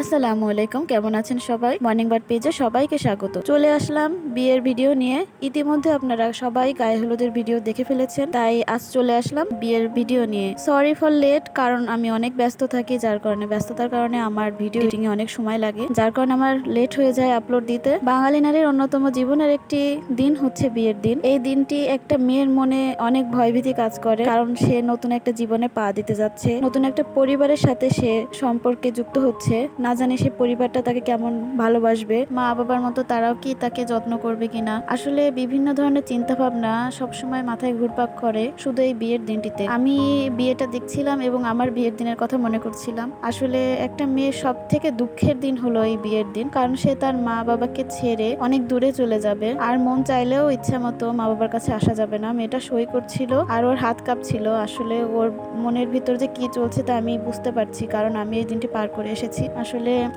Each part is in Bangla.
আসসালামু আলাইকুম, কেমন আছেন সবাই? মর্নিং বার্ড পেজে সবাইকে স্বাগত। চলে আসলাম বিয়ের ভিডিও নিয়ে। ইতিমধ্যে আপনারা সবাই গায়ে হলুদের ভিডিও দেখে ফেলেছেন, তাই আজ চলে আসলাম বিয়ের ভিডিও নিয়ে। সরি ফর লেট কারণ আমি অনেক ব্যস্ত থাকি, যার কারণে, ব্যস্ততার কারণে আমার ভিডিও এডিটিং এ অনেক সময় লাগে। যার কারণে আমার লেট হয়ে যায় আপলোড দিতে। বাঙালি নারীর অন্যতম জীবনের একটি দিন হচ্ছে বিয়ের দিন। এই দিনটি একটা মেয়ের মনে অনেক ভয়ভীতি কাজ করে, কারণ সে নতুন একটা জীবনে পা দিতে যাচ্ছে, নতুন একটা পরিবারের সাথে সে সম্পর্কে যুক্ত হচ্ছে। না জানি সে পরিবারটা তাকে কেমন ভালোবাসবে, মা বাবার মতো তারাও কি তাকে যত্ন করবে কিনা। আসলে বিভিন্ন ধরনের চিন্তা ভাবনা সবসময় মাথায় ঘুরপাক করে শুধু এই বিয়ের দিনটিতে। আমি বিয়েটা দেখছিলাম এবং আমার বিয়ের দিনের কথা মনে করছিলাম। আসলে একটা মেয়ের সব থেকে দুঃখের দিন হলো এই বিয়ের দিন, কারণ সে তার মা বাবাকে ছেড়ে অনেক দূরে চলে যাবে। আর মন চাইলেও ইচ্ছা মতো মা বাবার কাছে আসা যাবে না। মেয়েটা সই করছিল আর ওর হাত কাঁপছিল। আসলে ওর মনের ভিতর যে কি চলছে তা আমি বুঝতে পারছি, কারণ আমি এই দিনটি পার করে এসেছি। আসলে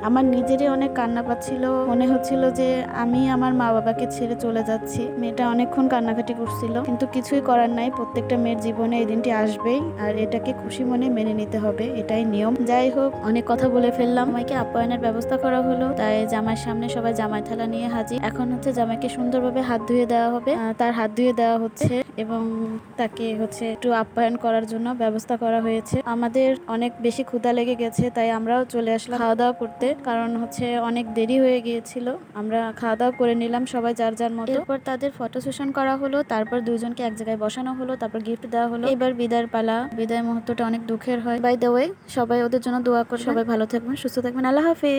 আমার নিজেরই অনেক কান্না পাচ্ছিল মনে হচ্ছিল যে আমি আমার মা বাবাকে ছেড়ে চলে যাচ্ছি। মেয়েটা অনেকক্ষণ কান্নাকাটি করছিল, কিন্তু কিছুই করার নাই। প্রত্যেকটা মেয়ের জীবনে এই দিনটি আসবেই, আর এটাকে খুশি মনে মেনে নিতে হবে, এটাই নিয়ম। যাই হোক, অনেক কথা বলে ফেললাম। আমাকে আপ্যায়নের ব্যবস্থা করা হলো। তাই জামাইয়ের সামনে সবাই জামাই থালা নিয়ে হাজির। এখন হচ্ছে জামাইকে সুন্দরভাবে হাত ধুয়ে দেওয়া হবে। তার হাত ধুয়ে দেওয়া হচ্ছে এবং তাকে হচ্ছে একটু আপ্যায়ন করার জন্য ব্যবস্থা করা হয়েছে। আমাদের অনেক বেশি ক্ষুধা লেগে গেছে, তাই আমরাও চলে আসলাম। খাওয়া দাওয়া করতে কারণ হচ্ছে অনেক দেরি হয়ে গিয়েছিল। আমরা খাওয়া দাওয়া করে নিলাম সবাই যার যার মতো। এরপর তাদের ফটো সেশন করা হলো তারপর দুজনকে এক জায়গায় বসানো হলো তারপর গিফট দেওয়া হলো। এবার বিদায়ের পালা। বিদায় মুহূর্তটা অনেক দুঃখের হয়। বাই দ্য ওয়ে সবাই ওদের জন্য দোয়া করে সবাই ভালো থাকবেন সুস্থ থাকবেন। আল্লাহ হাফিজ।